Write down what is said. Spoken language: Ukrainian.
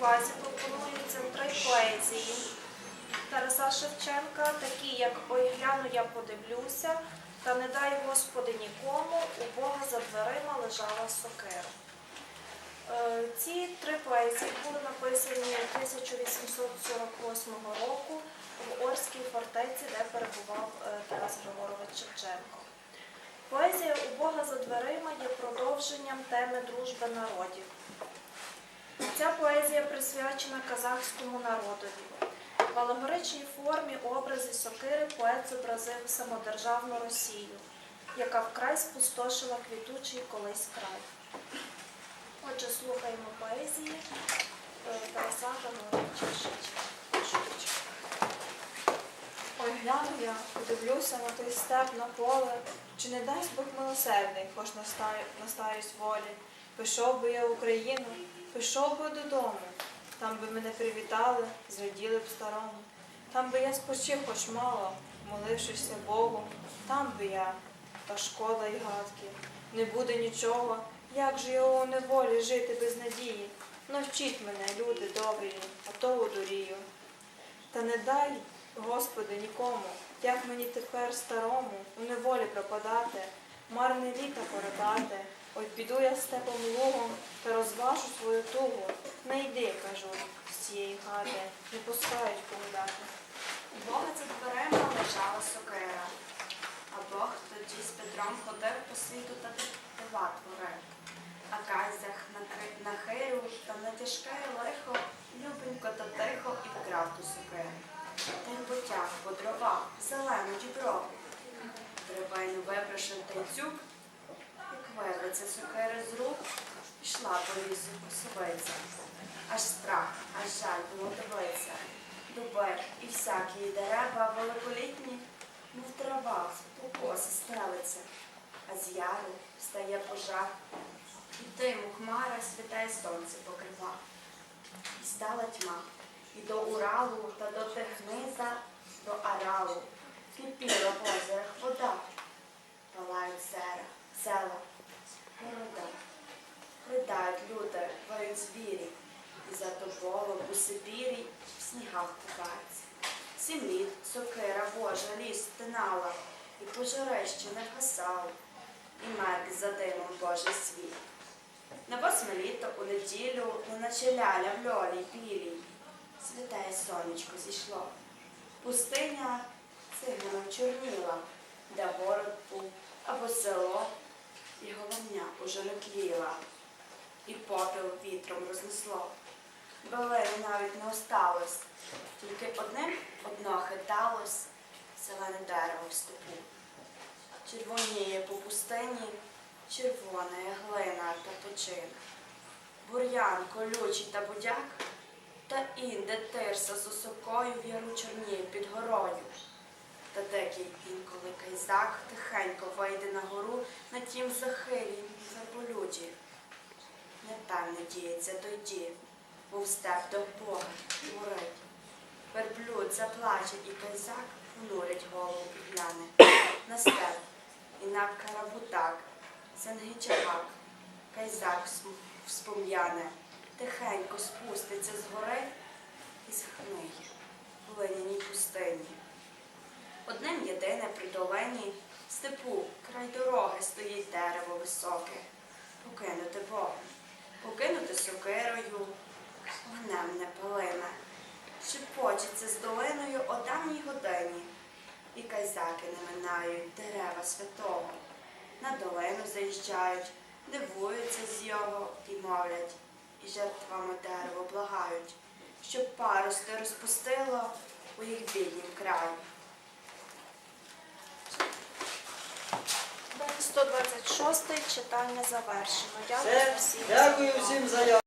увазі пропонується три поезії Тараса Шевченка, такі як Ой гляну, я подивлюся, та не дай Господи нікому, у Бога за дверима лежала сокира. Е, ці три поезії були написані 1848 року в Орській фортеці, де перебував е, Тарас Григорович Шевченко. Поезія у Бога за дверима є продовженням теми дружби народів. Ця поезія присвячена казахському народові. В алегоричній формі образи сокири поет зобразив самодержавну Росію, яка вкрай спустошила квітучий колись край. Отже, слухаємо поезії е, Тараса Григоровича Шевченка. Ой, гляну я, подивлюся на той степ, на поле, чи не дасть Бог милосердний, хоч настаю, настаюсь волі. Пішов би я в Україну, пішов би додому, там би мене привітали, зраділи б старому. Там би я спочив хоч мало, молившися Богу, там би я, та шкода й гадки. Не буде нічого, як же я у неволі жити без надії. Навчіть мене, люди добрі, а то одурію. Та не дай, Господи, нікому, як мені тепер старому у неволі пропадати, марне літа коротати. Ой, піду я степом лугом та розважу свою тугу. Не йди, кажу, з цієї хати, не пускають погуляти. У Бога за дверима лежала сокира, а Бог тоді з Петром ходив по світу та дива творив. А казях на, хирю та на тяжке лихо, любенько та тихо і вкрав ту сокиру. Та потяг по дровах зелену діброву. Древину вибравши тайцюк, вирветься сокири з рук, пішла по лісу косовиця. Аж страх, аж жаль було дивитися. Дуби і всякі дерева великолітні, мов трава в покоси стелиться, а з яру встає пожар, і диму хмара світає сонце покрива. І стала тьма, і до Уралу та до Техниза, до Аралу, кипіла в озерах вода, палають звірі, і за тобою у Сибірі в снігах купаються. Сім літ сокира Божа ліс стинала, і пожарище не вгасало, і мерк за димом Божий світ. На восьме літо у неділю, неначе ляля в льолі білій, святає сонечко зійшло. Пустиня сильно чорніла, де город був або село, і головня уже не тліла, і попіл вітром рознесло. Белини навіть не осталось, тільки одним одно хиталось зелене дерево в степу. Червоніє по пустині, червона глина та печина. Бур'ян колючий та будяк, та інде тирса з осокою в яру чорніє під горою. Та дикий інколи кайзак тихенько вийде на гору на тім захилі верболюді. Непевне діється тоді, мов степ до Бога творить. Верблюд заплаче і кайзак внурить голову і гляне на степ і на карабутак, сангичагак. Кайзак вспом'яне, тихенько спуститься з гори і схниє в глиняній пустині. Одним єдине при долині степу край дороги стоїть дерево високе, покинути Богом, покинути сокирою, вогнем не палиме, шепочеться з долиною о давній годині, і кайзаки не минають дерева святого, на долину заїжджають, дивуються з його і мовлять, і жертвами дерево благають, щоб парости розпустило у їх біднім краю. 126 читання завершено. Дякую всім. дякую всім за